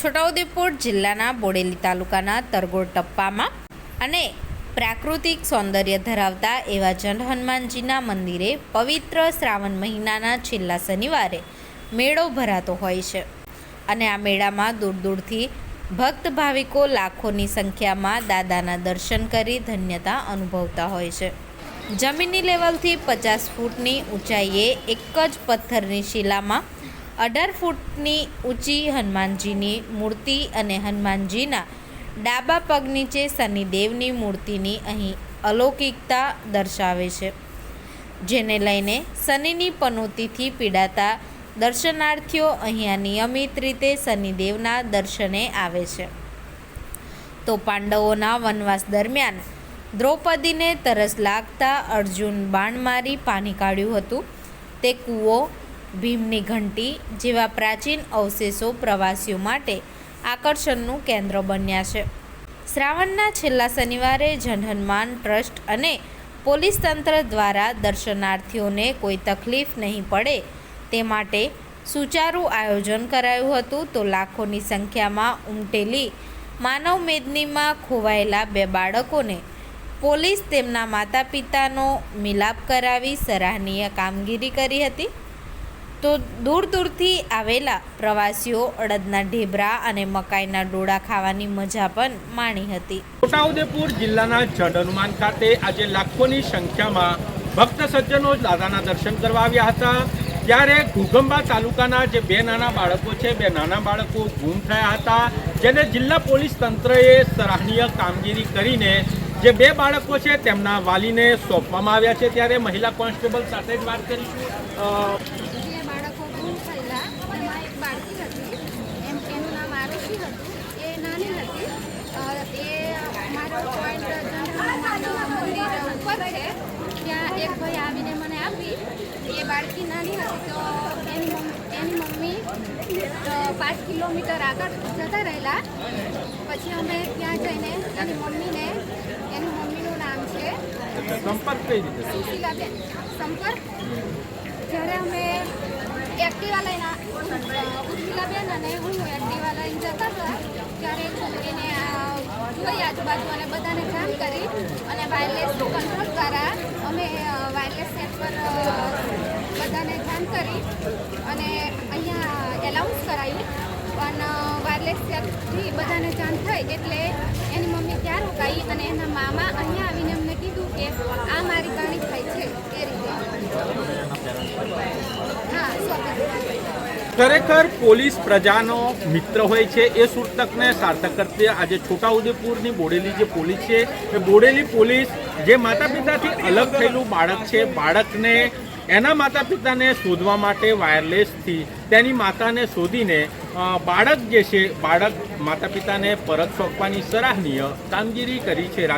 છોટાઉદેપુર જિલ્લાના બોડેલી તાલુકાના તરગોડ ટપ્પામાં અને પ્રાકૃતિક સૌંદર્ય ધરાવતા એવા જન હનુમાનજીના મંદિરે પવિત્ર શ્રાવણ મહિનાના છેલ્લા શનિવારે મેળો ભરાતો હોય છે. અને આ મેળામાં દૂર દૂરથી ભક્ત ભાવિકો લાખોની સંખ્યામાં દાદાના દર્શન કરી ધન્યતા અનુભવતા હોય છે. જમીનની લેવલથી પચાસ ફૂટની ઊંચાઈએ એક જ પથ્થરની શિલામાં અઢાર ફૂટની ઊંચી હનુમાનજીની મૂર્તિ અને હનુમાનજીના ડાબા પગ નીચે શનિદેવની મૂર્તિની અહીં અલૌકિકતા દર્શાવે છે, જેને લઈને શનિની પનોતીથી પીડાતા દર્શનાર્થીઓ અહીંયા નિયમિત રીતે શનિદેવના દર્શને આવે છે. તો પાંડવોના વનવાસ દરમિયાન દ્રૌપદીને તરસ લાગતા અર્જુન બાણ મારી પાણી કાઢ્યું હતું. તે કૂવો ભીમની ઘંટી જેવા પ્રાચીન અવશેષો પ્રવાસીઓ માટે આકર્ષણનું કેન્દ્ર બન્યા છે. શ્રાવણના છેલ્લા શનિવારે જનહનમાન ટ્રસ્ટ અને પોલીસ તંત્ર દ્વારા દર્શનાર્થીઓને કોઈ તકલીફ નહીં પડે તે માટે સુચારું આયોજન કરાયું હતું તો લાખોની સંખ્યામાં ઉમટેલી માનવ મેદનીમાં ખોવાયેલા બે બાળકોને પોલીસ તેમના માતા પિતાનો મિલાપ કરાવી સરાહનીય કામગીરી કરી હતી. તો દૂર દૂરથી આવેલા પ્રવાસીઓ અડદના ઢેબરા અને મકાઈના ડોળા ખાવાની મજા પણ માણી હતી. છોટાઉદેપુર જિલ્લાના જડ હનુમાન ખાતે આજે લાખોની સંખ્યામાં ભક્ત સજ્જનો દાદાના દર્શન કરવા આવ્યા હતા. ત્યારે ઘુગંબા તાલુકાના જે બે નાના બાળકો છે, બે નાના બાળકો ગુમ થયા હતા, જેને જિલ્લા પોલીસ તંત્રએ સરાહનીય કામગીરી કરીને જે બે બાળકો છે તેમના વાલીને સોંપવામાં આવ્યા છે. ત્યારે મહિલા કોન્સ્ટેબલ સાથે જ વાત કરીશું અ, જે બાળકો ગુમ થયેલા એમાં એક બાળકી હતી. એમ એનું નામ આરુષિ હતું. એ નાની હતી. એ મારો પોઈન્ટ મંદિર ઉપર છે. ત્યાં એક ભાઈ આવીને મને આપી. એ બાળકી નાની હતી તો એની મમ્મી એની મમ્મી પાંચ કિલોમીટર આગળ જતા રહેલા. પછી અમે ત્યાં જઈને એની મમ્મીને એની મમ્મીનું નામ છે સંપર્ક કઈ રીતે સુશીલાબેન. સંપર્ક? જ્યારે અમે એક્ટિવા લઈને ઉર્મિલાબેન અને હું એક્ટિવા લઈને જતા હતા ત્યારે છોકરીને જોઈ આજુબાજુ અને બધાને જાણ કરી અને વાયરલેસ કંટ્રોલ દ્વારા અમે વાયરલેસ સેટ પર બધાને જાણ કરી અને અહીંયા એલાઉન્સ કરાયું. પણ વાયરલેસ સેટથી બધાને જાણ થઈ એટલે એની મમ્મી ત્યાં રોકાઈ અને એના મામા અહીંયા આવીને અમને કીધું કે આ મારી ગાડી થાય છે એ રીતે. ખરેખર પોલીસ પ્રજાનો મિત્ર હોય છે એ સૂચકને સાર્થક કરતી આજે છોટાઉદેપુરની બોડેલી જે પોલીસ છે, એ બોડેલી પોલીસ જે માતા પિતાથી અલગ થયેલું બાળક છે, બાળકને એના માતા પિતાને શોધવા માટે વાયરલેસથી તેની માતાને શોધીને બાળક જે છે, બાળક માતા પિતાને પરત સોંપવાની સરાહનીય કામગીરી કરી છે